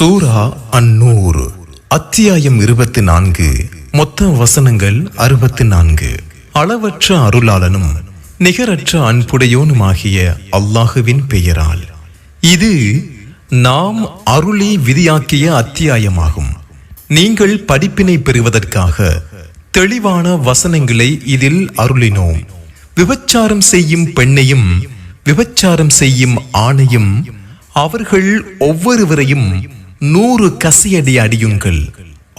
சூரா அந்நூறு அத்தியாயம் இருபத்தி நான்கு மொத்த வசனங்கள் அறுபத்தி நான்கு அளவற்ற அருளாளனும் நிகரற்ற அன்புடையோனுமாகிய அல்லாஹுவின் பெயரால். இது நாம் அருளி விதியாக்கிய அத்தியாயமாகும். நீங்கள் படிப்பினை பெறுவதற்காக தெளிவான வசனங்களை இதில் அருளினோம். விபச்சாரம் செய்யும் பெண்ணையும் விபச்சாரம் செய்யும் ஆணையும் அவர்கள் ஒவ்வொருவரையும் நூறு கசியடி அடியுங்கள்.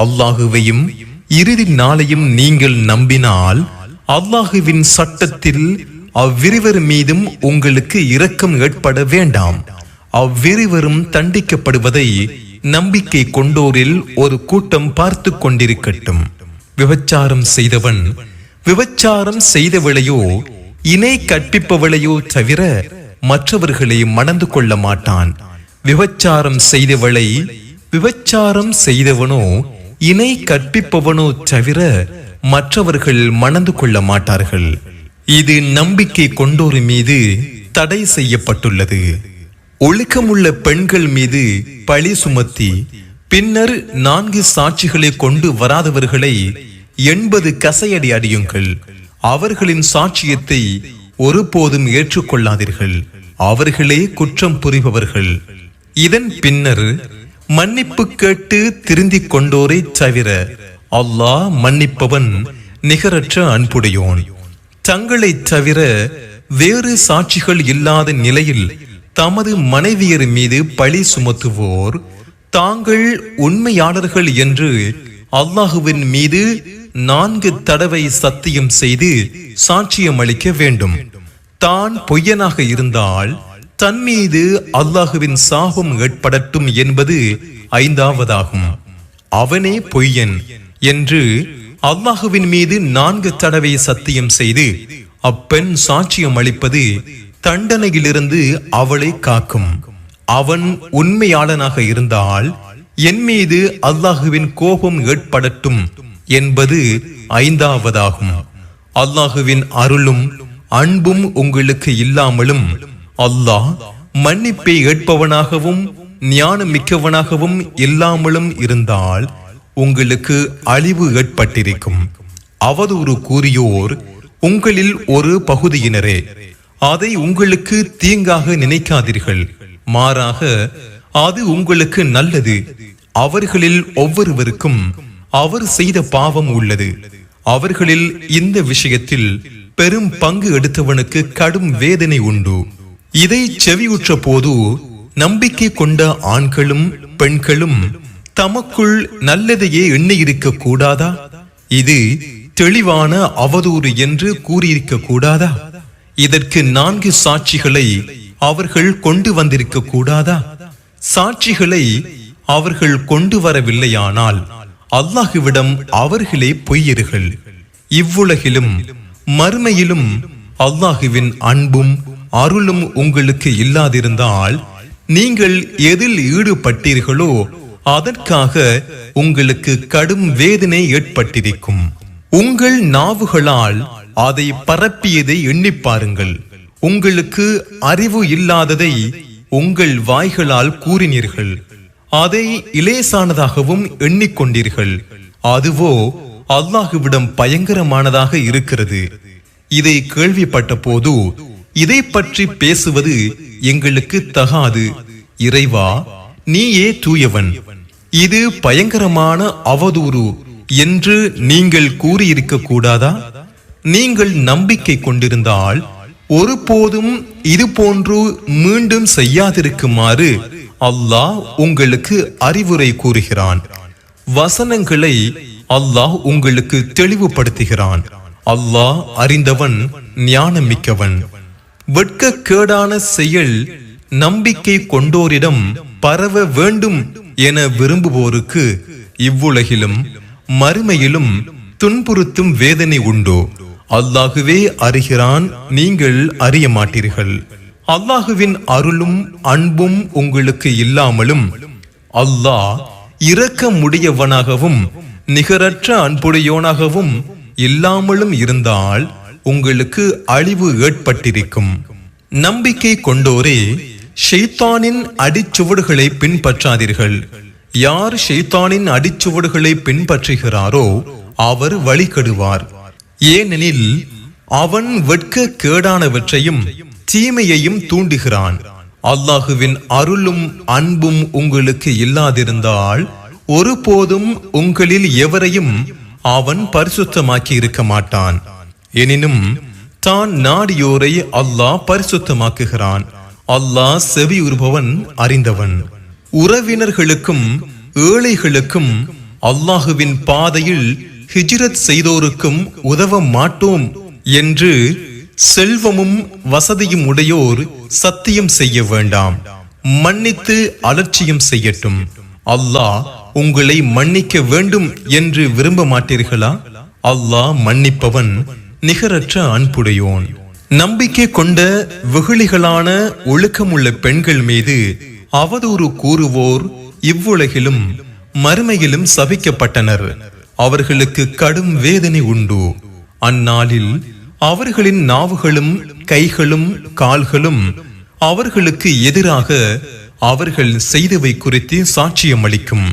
அல்லாஹுவையும் இறுதி நாளையும் நீங்கள் நம்பினால் அல்லாஹுவின் சட்டத்தில் அவ்விருவர் மீதும் உங்களுக்கு இரக்கம் ஏற்பட வேண்டாம். அவ்விருவரும் தண்டிக்கப்படுவதை நம்பிக்கை கொண்டோரில் ஒரு கூட்டம் பார்த்து கொண்டிருக்கட்டும். விபச்சாரம் செய்தவன் விபச்சாரம் செய்தவளையோ இணை கற்பிப்பவளையோ தவிர மற்றவர்களை மணந்து கொள்ள மாட்டான். விபச்சாரம் செய்தவளை விபச்சாரம் செய்தவனோ இணை கற்பிப்பவனோ தவிர மற்றவர்கள் மணந்து கொள்ள மாட்டார்கள். இது நம்பிக்கை கொண்டோர் மீது தடை செய்யப்பட்டுள்ளது. ஒழுக்கமுள்ள பெண்கள் மீது பழி சுமத்தி பின்னர் நான்கு சாட்சிகளை கொண்டு வராதவர்களை எண்பது கசையடி அடியுங்கள். அவர்களின் சாட்சியத்தை ஒருபோதும் ஏற்றுக்கொள்ளாதீர்கள். அவர்களே குற்றம் புரிபவர்கள். இதன் பின்னர் மன்னிப்பு கேட்டு திருந்திக் கொண்டோரை தவிர அல்லாஹ் மன்னிப்பவன் நிகரற்ற அன்புடையோன். தங்களைத் தவிர வேறு சாட்சிகள் இல்லாத நிலையில் தமது மனைவியர் மீது பழி சுமத்துவோர் தாங்கள் உண்மையாளர்கள் என்று அல்லாஹுவின் மீது நான்கு தடவை சத்தியம் செய்து சாட்சியம் அளிக்க வேண்டும். தான் பொய்யனாக இருந்தால் தன் மீது அல்லாஹுவின் சாபம் ஏற்படட்டும் என்பது ஐந்தாவதாகும். அவனே பொய்யன் என்று அல்லாஹுவின் மீது நான்கு தடவை சத்தியம் செய்து அப்பெண் சாட்சியம் அளிப்பது தண்டனையிலிருந்து அவளை காக்கும். அவன் உண்மையாளனாக இருந்தால் என் மீது அல்லாஹுவின் கோபம் ஏற்படட்டும் என்பது ஐந்தாவதாகும். அல்லாஹுவின் அருளும் அன்பும் உங்களுக்கு இல்லாமலும் அல்லாஹ் மன்னிப்பை ஏற்பவனாகவும் ஞானம் மிக்கவனாகவும் இல்லாமலும் இருந்தால் உங்களுக்கு அழிவு ஏற்பட்டிருக்கும். அவதூறு கூறியோர் உங்களில் ஒரு பகுதியினரே அதை உங்களுக்கு தீங்காக நினைக்காதீர்கள். மாறாக அது உங்களுக்கு நல்லது. அவர்களில் ஒவ்வொருவருக்கும் அவர் செய்த பாவம் உள்ளது. அவர்களில் இந்த விஷயத்தில் பெரும் பங்கு எடுத்தவனுக்கு கடும் வேதனை உண்டு. இதை செவியுற்ற போது நம்பிக்கை கொண்ட ஆண்களும் பெண்களும் தமக்குள் நல்லதையே எண்ணியிருக்க கூடாதா? இது தெளிவான அவதூறு என்று கூறியிருக்க கூடாதா? இதற்கு நான்கு சாட்சிகளை அவர்கள் கொண்டு வந்திருக்க கூடாதா? சாட்சிகளை அவர்கள் கொண்டு வரவில்லையானால் அல்லாஹுவிடம் அவர்களே பொய்யர்கள். இவ்வுலகிலும் மறுமையிலும் அல்லாஹுவின் அன்பும் அருளும் உங்களுக்கு இல்லாதிருந்தால் நீங்கள் எதில் ஈடுபட்டீர்களோ அதற்காக உங்களுக்கு கடும் வேதனை ஏற்பட்டிருக்கும். உங்கள் நாவுகளால் அதை பரப்பியதை எண்ணி பாருங்கள். உங்களுக்கு அறிவு இல்லாததை உங்கள் வாய்களால் கூறினீர்கள். அதை இலேசானதாகவும் எண்ணிக்கொண்டீர்கள் அதுவோ அல்லாஹுவிடம் பயங்கரமானதாக இருக்கிறது. இதை கேள்விப்பட்ட போது இதை பற்றி பேசுவது எங்களுக்கு தகாது. இறைவா நீயே தூயவன். இது பயங்கரமான அவதூறு என்று நீங்கள் கூறியிருக்க கூடாதா? நீங்கள் நம்பிக்கை கொண்டிருந்தால் ஒருபோதும் இது போன்று மீண்டும் செய்யாதிருக்குமாறு அல்லாஹ் உங்களுக்கு அறிவுரை கூறுகிறான். வசனங்களை அல்லாஹ் உங்களுக்கு தெளிவுபடுத்துகிறான். அல்லாஹ் அறிந்தவன் ஞானமிக்கவன். வெட்கக்கேடான செயல் நம்பிக்கை கொண்டோரிடம் பரவ வேண்டும் என விரும்புவோருக்கு இவ்வுலகிலும் மறுமையிலும் துன்புறுத்தும் வேதனை உண்டோ? அல்லாஹுவே அறிகிறான் நீங்கள் அறிய மாட்டீர்கள். அல்லாஹுவின் அருளும் அன்பும் உங்களுக்கு இல்லாமலும் அல்லாஹ் இறக்க முடியவனாகவும் நிகரற்ற அன்புடையோனாகவும் இல்லாமலும் இருந்தால் உங்களுக்கு அழிவு ஏற்பட்டிருக்கும். நம்பிக்கை கொண்டோரே ஷெய்தானின் அடிச்சுவடுகளை பின்பற்றாதீர்கள். யார் ஷெய்தானின் அடிச்சுவடுகளை பின்பற்றுகிறாரோ அவர் வழிகெடுவார். ஏனெனில் அவன் வெட்க கேடானவற்றையும் தீமையையும் தூண்டுகிறான். அல்லாஹுவின் அருளும் அன்பும் உங்களுக்கு இல்லாதிருந்தால் ஒருபோதும் உங்களில் எவரையும் அவன் பரிசுத்தமாக்கி இருக்க மாட்டான். எனினும் தான் நாடியோரை அல்லாஹ் பரிசுத்தமாக்குகிறான். அல்லாஹ் செவி உருபவன் அறிந்தவன். உறவினர்களுக்கும் ஏழைகளுக்கும் அல்லாஹுவின் பாதையில் ஹிஜ்ரத் செய்தோருக்கும் உதவ மாட்டோம் என்று செல்வமும் வசதியும் உடையோர் சத்தியம் செய்ய வேண்டாம். மன்னித்து அலட்சியம் செய்யட்டும். அல்லாஹ் உங்களை மன்னிக்க வேண்டும் என்று விரும்ப மாட்டீர்களா அல்லாஹ் மன்னிப்பவன் நிகரற்ற அன்புடையோன். நம்பிக்கை கொண்ட வெகுளிகளான ஒழுக்கமுள்ள பெண்கள் மீது அவதூறு கூறுவோர் இவ்வுலகிலும் மறுமையிலும் சபிக்கப்பட்டனர். அவர்களுக்கு கடும் வேதனை உண்டு. அந்நாளில் அவர்களின் நாவுகளும் கைகளும் கால்களும் அவர்களுக்கு எதிராக அவர்கள் செய்தவை குறித்து சாட்சியம் அளிக்கும்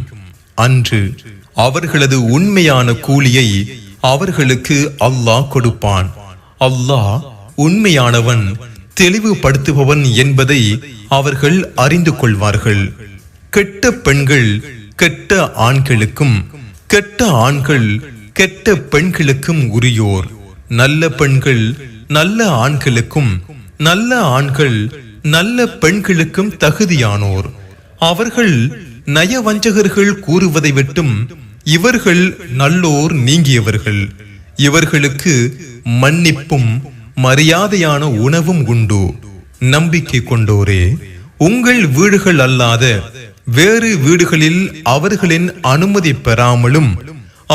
அன்று அவர்களது உண்மையான கூலியை அவர்களுக்கு அல்லாஹ் கொடுப்பான். அல்லாஹ் உண்மையானவன் தெளிவுபடுத்துபவன் என்பதை அவர்கள் அறிந்து கொள்வார்கள். கெட்ட பெண்கள் கெட்ட ஆண்களுக்கும் கெட்ட ஆண்கள் கெட்ட பெண்களுக்கும் உரியோர். நல்ல பெண்கள் நல்ல ஆண்களுக்கும் நல்ல ஆண்கள் நல்ல பெண்களுக்கும் தகுதியானோர். அவர்கள் நயவஞ்சகர்கள் கூறுவதை விட்டும் இவர்கள் நல்லோர் நீங்கியவர்கள். இவர்களுக்கு மன்னிப்பும் மரியாதையான உணவும் உண்டு. நம்பிக்கை கொண்டோரே உங்கள் வீடுகள் அல்லாத வேறு வீடுகளில் அவர்களின் அனுமதி பெறாமலும்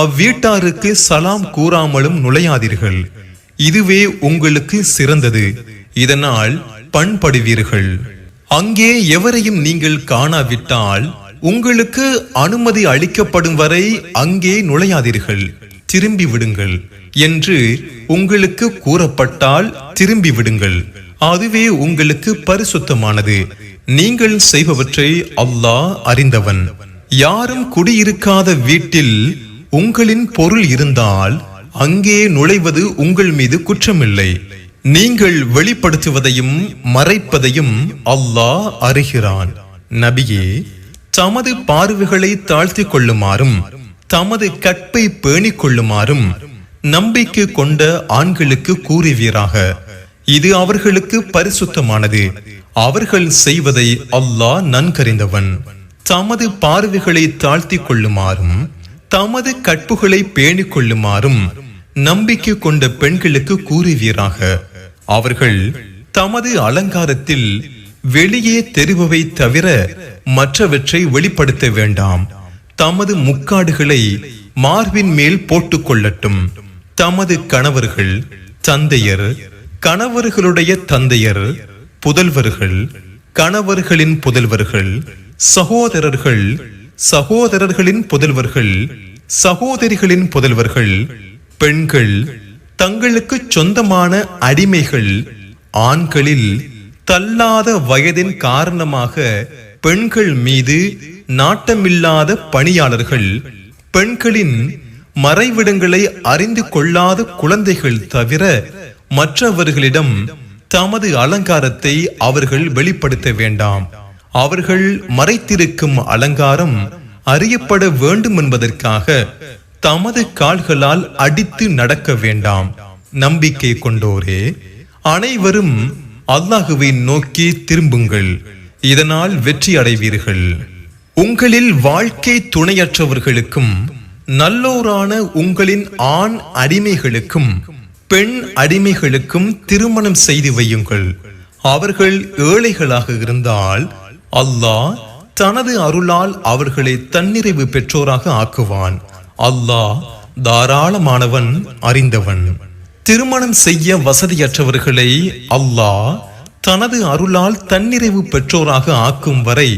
அவ்வீட்டாருக்கு சலாம் கூறாமலும் நுழையாதீர்கள். இதுவே உங்களுக்கு சிறந்தது. இதனால் பண்படுவீர்கள். அங்கே எவரையும் நீங்கள் காணாவிட்டால் உங்களுக்கு அனுமதி அளிக்கப்படும் வரை அங்கே நுழையாதீர்கள். திரும்பி விடுங்கள் என்று உங்களுக்கு கூறப்பட்டால் திரும்பி விடுங்கள். அதுவே உங்களுக்கு பரிசுத்தமானது. நீங்கள் செய்பவற்றை அல்லாஹ் அறிந்தவன். யாரும் குடியிருக்காத வீட்டில் உங்களின் பொருள் இருந்தால் அங்கே நுழைவது உங்கள் மீது குற்றமில்லை. நீங்கள் வெளிப்படுத்துவதையும் மறைப்பதையும் அல்லாஹ் அறிகிறான். நபியே தமது பார்வைகளை தாழ்த்திக் கொள்ளுமாறும் தமது கற்பை பேணிக் கொள்ளுமாறும் நம்பிக்கை கொண்ட ஆண்களுக்கு கூறுவீராக. இது அவர்களுக்கு பரிசுத்தமானது. அவர்கள் செய்வதை அல்லாஹ் நன்கறிந்தவன். தமது பார்வைகளை தாழ்த்திக் கொள்ளுமாறும் தமது கற்புகளை பேணிக் கொள்ளுமாறும் நம்பிக்கை கொண்ட பெண்களுக்கு கூறுவீராக. அவர்கள் தமது அலங்காரத்தில் வெளியே தெரிபவை தவிர மற்றவற்றை வெளிப்படுத்த வேண்டாம். தமது முக்காடுகளை மார்பின் மேல் போட்டுக் கொள்ளட்டும். தமது கணவர்கள் தந்தையர் கணவர்களுடைய தந்தையர் புதல்வர்கள் கணவர்களின் புதல்வர்கள் சகோதரர்கள் சகோதரர்களின் புதல்வர்கள் சகோதரிகளின் புதல்வர்கள் பெண்கள் தங்களுக்கு சொந்தமான அடிமைகள் ஆண்களில் தள்ளாத வயதின் காரணமாக பெண்கள் மீது நாட்டமில்லாத பணியாளர்கள் பெண்களின் மறைவிடங்களை அறிந்து கொள்ளாத குழந்தைகள் தவிர மற்றவர்களிடம் தமது அலங்காரத்தை அவர்கள் வெளிப்படுத்த வேண்டாம். அவர்கள் மறைத்திருக்கும் அலங்காரம் அறியப்பட வேண்டும் என்பதற்காக தமது கால்களால் அடித்து நடக்க வேண்டாம். நம்பிக்கை கொண்டோரே அனைவரும் அல்லாஹுவை நோக்கி திரும்புங்கள். இதனால் வெற்றி அடைவீர்கள். உங்களில் வாழ்க்கை துணையற்றவர்களுக்கும் நல்லோரான உங்களின் ஆண் அடிமைகளுக்கும் பெண் அடிமைகளுக்கும் திருமணம் செய்து வையுங்கள். அவர்கள் ஏழைகளாக இருந்தால் அல்லாஹ் தனது அருளால் அவர்களை தன்னிறைவு பெற்றோராக ஆக்குவான். அல்லாஹ் தாராளமானவன் அறிந்தவன். திருமணம் செய்ய வசதியற்றவர்களை அல்லாஹ் தனது அருளால் தன்னிறைவு பெற்றோராக ஆக்கும் வரை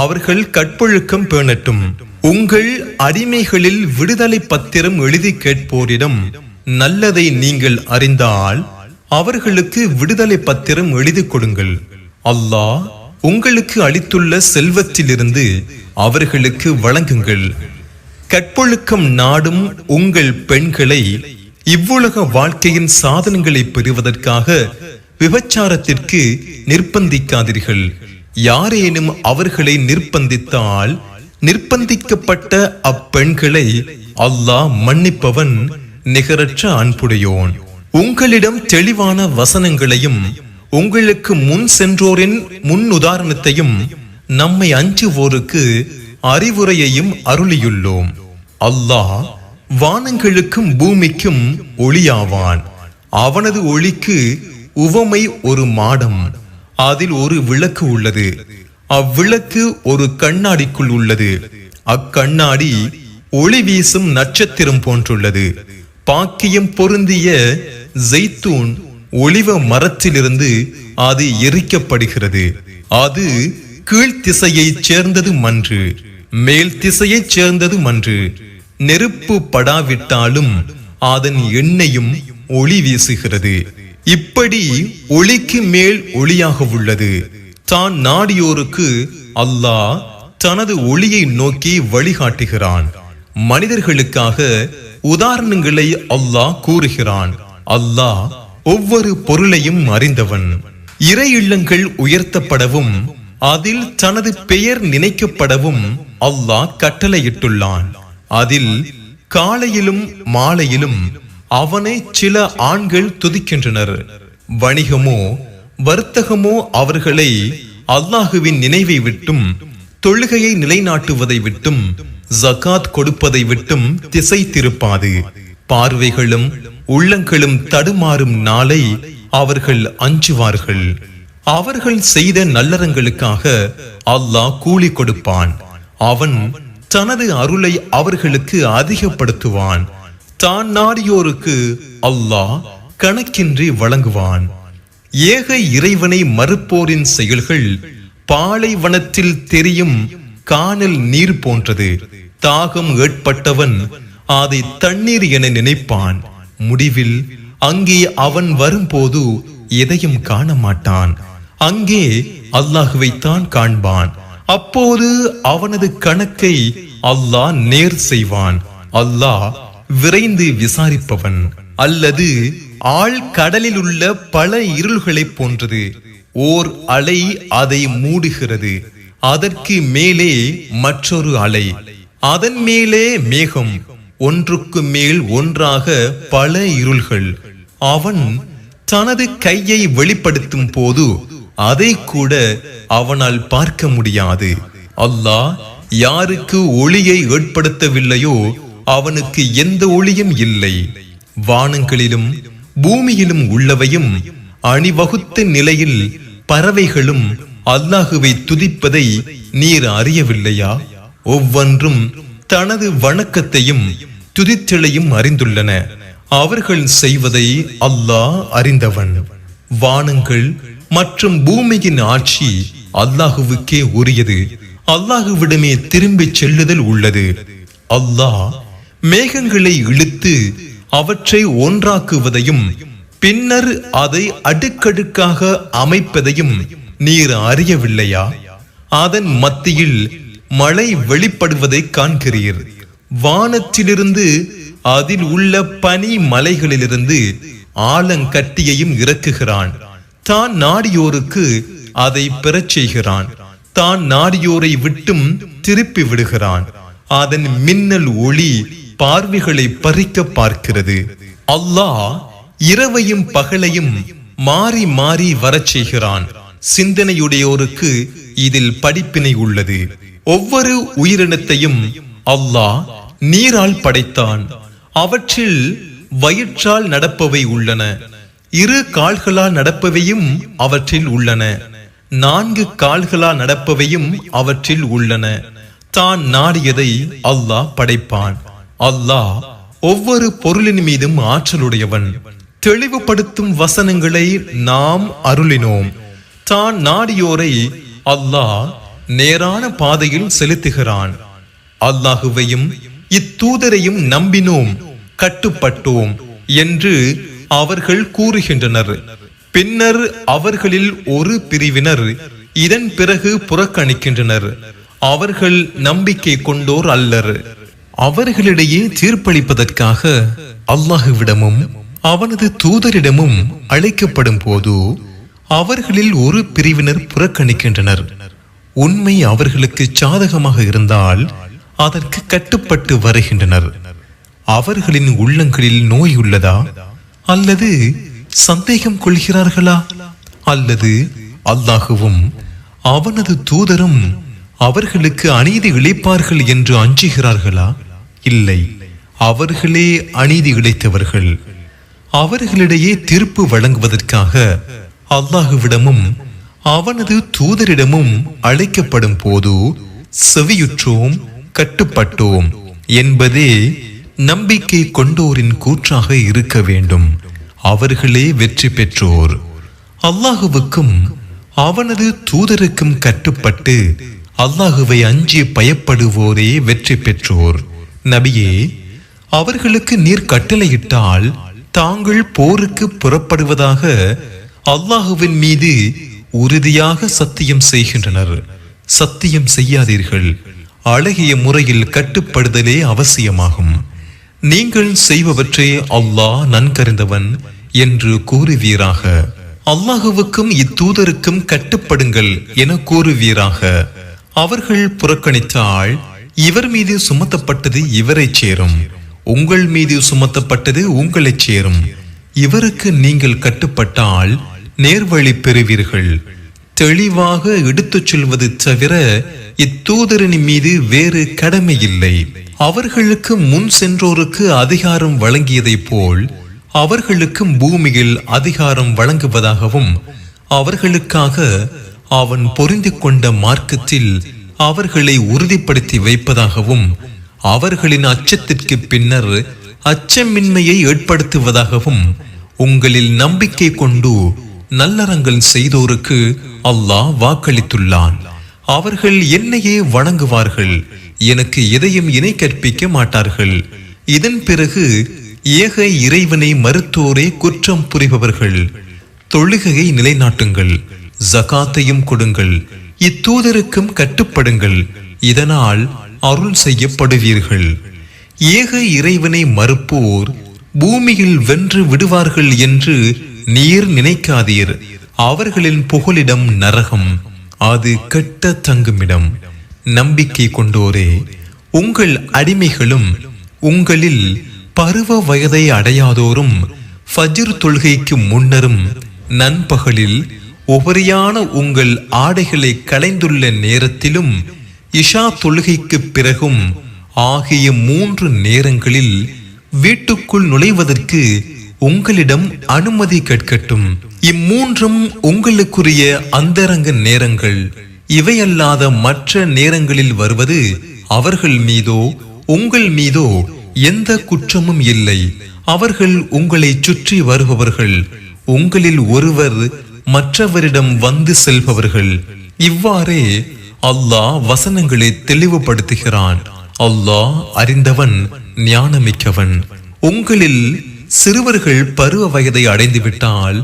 அவர்கள் கற்பொழுக்கம் பேணட்டும். உங்கள் அடிமைகளில் விடுதலை பத்திரம் எழுதி கேட்போரிடம் நல்லதை நீங்கள் அறிந்தால் அவர்களுக்கு விடுதலை பத்திரம் எழுதி கொடுங்கள். அல்லாஹ் உங்களுக்கு அளித்துள்ள செல்வத்திலிருந்து அவர்களுக்கு வழங்குங்கள். கற்பொழுக்கம் நாடும் உங்கள் பெண்களை இவ்வுலக வாழ்க்கையின் சாதனங்களை பெறுவதற்காக விபச்சாரத்திற்கு நிர்பந்திக்காதீர்கள் யாரேனும் அவர்களை நிர்பந்தித்தால் நிர்பந்திக்கப்பட்ட அப்பெண்களை அல்லாஹ் மன்னிப்பவன் நிகரற்ற அன்புடையோன். உங்களிடம் தெளிவான வசனங்களையும் உங்களுக்கு முன் சென்றோரின் முன் உதாரணத்தையும் நம்மை அஞ்சுவோருக்கு அறிவுரையையும் அருளியுள்ளோம். அல்லாஹ் வானங்களுக்கும் பூமிக்கும் ஒளியாவான். அவனது ஒளிக்கு உவமை ஒரு மாடம். அதில் ஒரு விளக்கு உள்ளது. அவ்விளக்கு ஒரு கண்ணாடிக்குள் உள்ளது. அக்கண்ணாடி ஒளி வீசும் நட்சத்திரம் போன்றுள்ளது. பாக்கியம் பொருந்திய ஜெய்தூன் ஒளிவ மரத்திலிருந்து அது எரிக்கப்படுகிறது. அது கீழ்த்திசையைச் சேர்ந்தது மன்று. மேல் திசையைச் சேர்ந்தது மன்று. நெருப்பு படாவிட்டாலும் அதன் எண்ணெயும் ஒளி வீசுகிறது. இப்படி ஒளிக்கு மேல் ஒளியாக உள்ளது. தான் நாடியோருக்கு அல்லாஹ் தனது ஒளியை நோக்கி வழிகாட்டுகிறான். மனிதர்களுக்காக உதாரணங்களை அல்லாஹ் கூறுகிறான். அல்லாஹ் ஒவ்வொரு பொருளையும் அறிந்தவன். இறை இல்லங்கள் உயர்த்தப்படவும் அதில் தனது பெயர் நினைக்கப்படவும் அல்லாஹ் கட்டளையிட்டுள்ளான். அதில் காலையிலும் மாலையிலும் அவனை சில ஆண்கள் துதிக்கின்றனர். வணிகமோ வர்த்தகமோ அவர்களை அல்லாஹுவின் நினைவை விட்டும் தொழுகையை நிலைநாட்டுவதை விட்டும் ஜகாத் கொடுப்பதை விட்டும் திசை திருப்பாது பார்வைகளும் உள்ளங்களும் தடுமாறும் நாளை அவர்கள் அஞ்சுவார்கள். அவர்கள் செய்த நல்லறங்களுக்காக அல்லாஹ் கூலி கொடுப்பான். அவன் தனது அருளை அவர்களுக்கு அதிகப்படுத்துவான். தான் நாடியோருக்கு அல்லாஹ் கணக்கின்றி வழங்குவான். ஏக இறைவனை மறுப்போரின் செயல்கள் பாலைவனத்தில் தெரியும் காணல் நீர் போன்றது. தாகம் ஏற்பட்டவன் அதை தண்ணீர் என நினைப்பான். முடிவில் அங்கே அவன் வரும்போது எதையும் காண மாட்டான் அங்கே அல்லாஹுவைத்தான் காண்பான். அப்போது அவனது கணக்கை அல்லாஹ் நேர் செய்வான். அல்லாஹ் விரைந்து விசாரிப்பவன். அல்லது ஆழ் கடலில் உள்ள பல இருள்களைப் போன்றது. ஓர் அலை அதை மூடுகிறது. அதற்கு மேலே மற்றொரு அலை. அதன் மேலே மேகம். ஒன்றுக்கு மேல் ஒன்றாக பல இருள்கள். அவன் தனது கையை வெளிப்படுத்தும் போது அதை கூட அவனால் பார்க்க முடியாது. அல்லாஹ் யாருக்கு ஒளியை ஏற்படுத்தவில்லையோ அவனுக்கு எந்த ஒளியும் இல்லை. வானங்களிலும் பூமியிலும் உள்ளவையும் அணிவகுத்த நிலையில் பறவைகளும் அல்லாஹுவை துதிப்பதை நீர் அறியவில்லையா? ஒவ்வொன்றும் தனது வணக்கத்தையும் துதித்தலையும் அறிந்துள்ளன. அவர்கள் செய்வதை அல்லாஹ் அறிந்தவன். வானங்கள் மற்றும் பூமியின் ஆட்சி அல்லாஹுவுக்கே உரியது. அல்லாஹுவிடமே திரும்பி செல்லுதல் உள்ளது. அல்லாஹ் மேகங்களை இழுத்து அவற்றை ஒன்றாக்குவதையும் பின்னர் அதை அடுக்கடுக்காக அமைப்பதையும் நீர் அறியவில்லையா? அதன் மத்தியில் மழை வெளிப்படுவதை காண்கிறீர். வானத்திலிருந்து அதில் உள்ள பனி மலைகளிலிருந்து ஆலங்கட்டியையும் இறக்குகிறான். தான் நாடியோருக்கு அதை பெறச் செய்கிறான். தான் நாடியோரை விட்டும் திருப்பி விடுகிறான். அதன் மின்னல் ஒளி பார்வைகளை பறிக்க பார்க்கிறது. அல்லாஹ் இரவையும் பகலையும் மாறி மாறி வரச் செய்கிறான். சிந்தனையுடையோருக்கு இதில் படிப்பினை உள்ளது. ஒவ்வொரு உயிரினத்தையும் அல்லாஹ் நீரால் படைத்தான். அவற்றில் வயிற்றால் நடப்பவை உள்ளன. இரு கால்களால் நடப்பவையும் அவற்றில் உள்ளன. நான்கு கால்களால் நடப்பவையும் அவற்றில் உள்ளன. தான் நாடியதை அல்லாஹ் படைப்பான். அல்லாஹ் ஒவ்வொரு பொருளின் மீதும் ஆற்றலுடையவன். தெளிவுபடுத்தும் வசனங்களை நாம் அருளினோம். தான் நாடியோரை அல்லாஹ் நேரான பாதையில் செலுத்துகிறான். அல்லாஹுவையும் இத்தூதரையும் நம்பினோம். கட்டுப்பட்டோம் என்று அவர்கள் கூறுகின்றனர். பின்னர் அவர்களில் ஒரு பிரிவினர் இதன் பிறகு புறக்கணிக்கின்றனர். அவர்கள் நம்பிக்கை கொண்டோர் அல்லர். அவர்களிடையே தீர்ப்பளிப்பதற்காக அல்லாஹுவிடமும் அவனது தூதரிடமும் அழைக்கப்படும் போது அவர்களில் ஒரு பிரிவினர் புறக்கணிக்கின்றனர். உண்மை அவர்களுக்கு சாதகமாக இருந்தால் அதற்கு கட்டுப்பட்டு வருகின்றனர். அவர்களின் உள்ளங்களில் நோய் உள்ளதா? அல்லது சந்தேகம் கொள்கிறார்களா? அல்லது அல்லாஹுவும் அவனது தூதரும் அவர்களுக்கு அநீதி இழைப்பார்கள் என்று அஞ்சுகிறார்களா? இல்லை. அவர்களே அநீதி இழைத்தவர்கள் அவர்களிடையே தீர்ப்பு வழங்குவதற்காக அல்லாஹுவிடமும் அவனது தூதரிடமும் அழைக்கப்படும் போது செவியுற்றோம் கட்டுப்பட்டோம் என்பதே நம்பிக்கை கொண்டோரின் கூற்றாக இருக்க வேண்டும். அவர்களே வெற்றி பெற்றோர். அல்லாஹுவுக்கும் அவனது தூதருக்கும் கட்டுப்பட்டு அல்லாஹுவை அஞ்சி பயப்படுவோரே வெற்றி பெற்றோர். நபியே அவர்களுக்கு நீர் கட்டளையிட்டால் தாங்கள் போருக்கு புறப்படுவதாக அல்லாஹுவின் மீது உறுதியாக சத்தியம் செய்கின்றனர். சத்தியம் செய்யாதீர்கள். அழகிய முறையில் கட்டுப்படுதலே அவசியமாகும். நீங்கள் செய்பவற்றை அல்லாஹ் நன்கறிந்தவன் என்று கூறுவீராக. அல்லாஹுவுக்கும் இத்தூதருக்கும் கட்டுப்படுங்கள் என கூறுவீராக. அவர்கள் புறக்கணித்தால் இவர் மீது சுமத்தப்பட்டது இவரை சேரும். உங்கள் மீது சுமத்தப்பட்டது உங்களைச் சேரும். இவருக்கு நீங்கள் கட்டுப்பட்டால் நேர்வழி பெறுவீர்கள். தெளிவாக எடுத்துச் சொல்வது தவிர இத்தூதரின் மீது வேறு கடமை இல்லை. அவர்களுக்கு முன் சென்றோருக்கு அதிகாரம் வழங்கியதைப் போல் அவர்களுக்கும் பூமியில் அதிகாரம் வழங்குவதாகவும் அவர்களுக்காக அவன் பொருந்தி கொண்ட மார்க்கத்தில் அவர்களை உறுதிப்படுத்தி வைப்பதாகவும் அவர்களின் அச்சத்திற்கு பின்னர் அச்சமின்மையை ஏற்படுத்துவதாகவும் உங்களில் நம்பிக்கை கொண்டு நல்லறங்கள் செய்தோருக்கு அல்லாஹ் வாக்களித்துள்ளான். அவர்கள் என்னையே வணங்குவார்கள். எனக்கு எதையும் இணை கற்பிக்க மாட்டார்கள். இதன் பிறகு ஏக இறைவனை மறுத்தோரே குற்றம் புரிபவர்கள். தொழுகையை நிலைநாட்டுங்கள். ஜகாத்தையும் கொடுங்கள். இத்தூதருக்கும் கட்டுப்படுங்கள். இதனால் அருள் செய்யப்படுவீர்கள். ஏக இறைவனை மறுப்போர் பூமியில் வென்று விடுவார்கள் என்று நீர் நினைக்காதீர். அவர்களின் புகலிடம் நரகம். அது கெட்ட தங்குமிடம். நம்பிக்கை கொண்டோரே உங்கள் அடிமைகளும் உங்களில் பருவ வயதை அடையாதோரும் ஃபஜ்ர் தொழுகைக்கு முன்னரும் நண்பகலில் உபரியான உங்கள் ஆடைகளை களைந்துள்ள நேரத்திலும் இஷா தொழுகைக்கு பிறகும் ஆகிய மூன்று நேரங்களில் வீட்டுக்குள் நுழைவதற்கு உங்களிடம் அனுமதி கேட்கட்டும். இம்மூன்றும் உங்களுக்குரிய அந்தரங்க நேரங்கள். இவையல்லாத மற்ற நேரங்களில் வருவது அவர்கள் மீதோ உங்கள் மீதோ எந்த குற்றமும் இல்லை. அவர்கள் உங்களை சுற்றி வருபவர்கள் உங்களில் ஒருவர் மற்றவரிடம் வந்து செல்பவர்கள். இவ்வாறே அல்லாஹ் வசனங்களை தெளிவுபடுத்துகிறான். அல்லாஹ் அறிந்தவன் ஞானமிக்கவன். உங்களில் சிறுவர்கள் பருவ வயதை அடைந்துவிட்டால்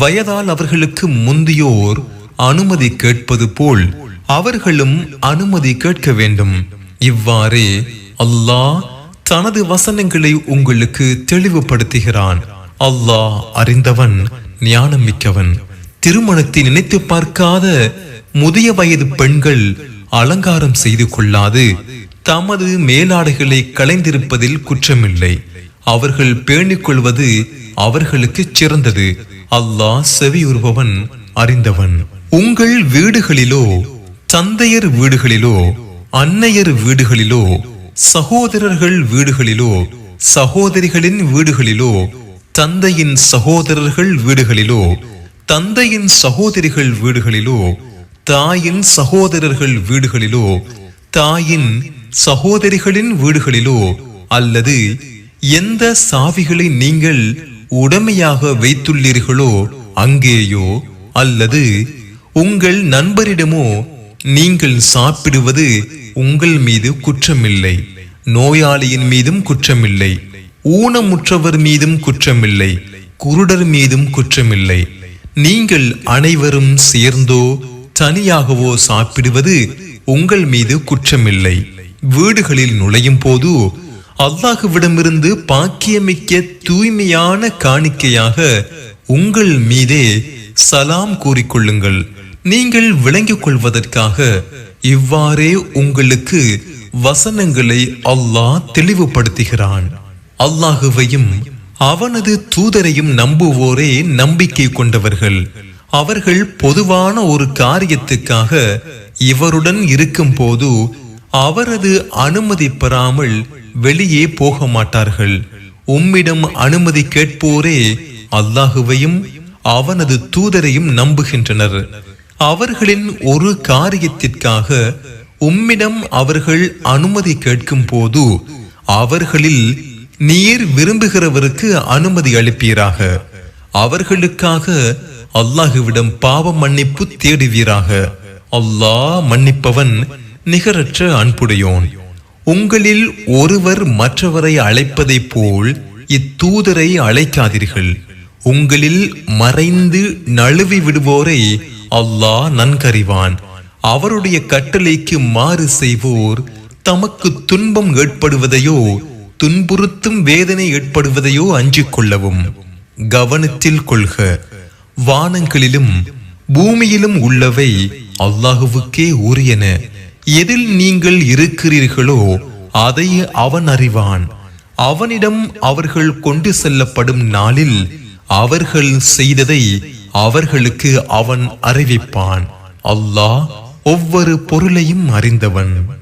வயதால் அவர்களுக்கு முந்தியோர் அனுமதி கேட்பது போல் அவர்களும் அனுமதி கேட்க வேண்டும். இவ்வாறே அல்லாஹ் தனது வசனங்களை உங்களுக்கு தெளிவுபடுத்துகிறான். அல்லாஹ் அறிந்தவன் ஞானம் மிக்கவன் திருமணத்தை நினைத்து பார்க்காத முதிய வயது பெண்கள் அலங்காரம் செய்து கொள்ளாது. தமது மேலாடைகளை களைந்திருப்பதில் குற்றமில்லை. அவர்கள் பேணிக் கொள்வது அவர்களுக்கு சிறந்தது. அல்லாஹ் செவியுறுபவன் அறிந்தவன். உங்கள் வீடுகளிலோ தந்தையர் வீடுகளிலோ அன்னையர் வீடுகளிலோ சகோதரர்கள் வீடுகளிலோ சகோதரிகளின் வீடுகளிலோ தந்தையின் சகோதரர்கள் வீடுகளிலோ தந்தையின் சகோதரிகள் வீடுகளிலோ தாயின் சகோதரர்கள் வீடுகளிலோ தாயின் சகோதரிகளின் வீடுகளிலோ அல்லது எந்த சாவிகளை நீங்கள் உடமையாக வைத்துள்ளீர்களோ அங்கேயோ அல்லது உங்கள் நண்பரிடமோ நீங்கள் சாப்பிடுவது உங்கள் மீது குற்றமில்லை. நோயாளியின் மீதும் குற்றமில்லை. ஊனமுற்றவர் மீதும் குற்றமில்லை. குருடர் மீதும் குற்றமில்லை. நீங்கள் அனைவரும் சேர்ந்தோ தனியாகவோ சாப்பிடுவது உங்கள் மீது குற்றமில்லை. வீடுகளில் நுழையும் போது அல்லாஹுவிடமிருந்து பாக்கியமிக்க தூய்மையான காணிக்கையாக உங்கள் மீதே சலாம் கூறிக்கொள்ளுங்கள். நீங்கள் விளங்கிக் கொள்வதற்காக இவ்வாறே உங்களுக்கு வசனங்களை அல்லாஹ் தெளிவுபடுத்துகிறான். அல்லாஹுவையும் அவனது தூதரையும் நம்புவோரே நம்பிக்கை கொண்டவர்கள். அவர்கள் பொதுவான ஒரு காரியத்துக்காக இவருடன் இருக்கும் போது அவரது அனுமதி பெறாமல் வெளியே போக மாட்டார்கள் உம்மிடம் அனுமதி கேட்போரே அல்லாஹுவையும் அவனது தூதரையும் நம்புகின்றனர். அவர்களின் ஒரு காரியத்திற்காக உம்மிடம் அவர்கள் அனுமதி கேட்கும் போது அவர்களில் நீர் விரும்புகிறவருக்கு அனுமதி அளிப்பீராக. அவர்களுக்காக அல்லாஹுவிடம் பாவ மன்னிப்பு தேடுவீராக. அல்லாஹ் மன்னிப்பவன் நிகரற்ற அன்புடையோன். உங்களில் ஒருவர் மற்றவரை அழைப்பதைப் போல் இத்தூதரை அழைக்காதீர்கள். உங்களில் மறைந்து நழுவி விடுவோரை அல்லாஹ் நன்கறிவான். அவருடைய கட்டளைக்கு மாறு செய்வோர் தமக்கு துன்பம் ஏற்படுவதையோ துன்புறுத்தும் வேதனை ஏற்படுவதையோ அஞ்சிக் கொள்ளவும். கவனத்தில் கொள்க. வானங்களிலும் பூமியிலும் உள்ளவை அல்லாஹுவுக்கே உரியன. எதில் நீங்கள் இருக்கிறீர்களோ அதை அவன் அறிவான். அவனிடம் அவர்கள் கொண்டு செல்லப்படும் நாளில் அவர்கள் செய்ததை அவர்களுக்கு அவன் அறிவிப்பான். அல்லாஹ் ஒவ்வொரு பொருளையும் அறிந்தவன்.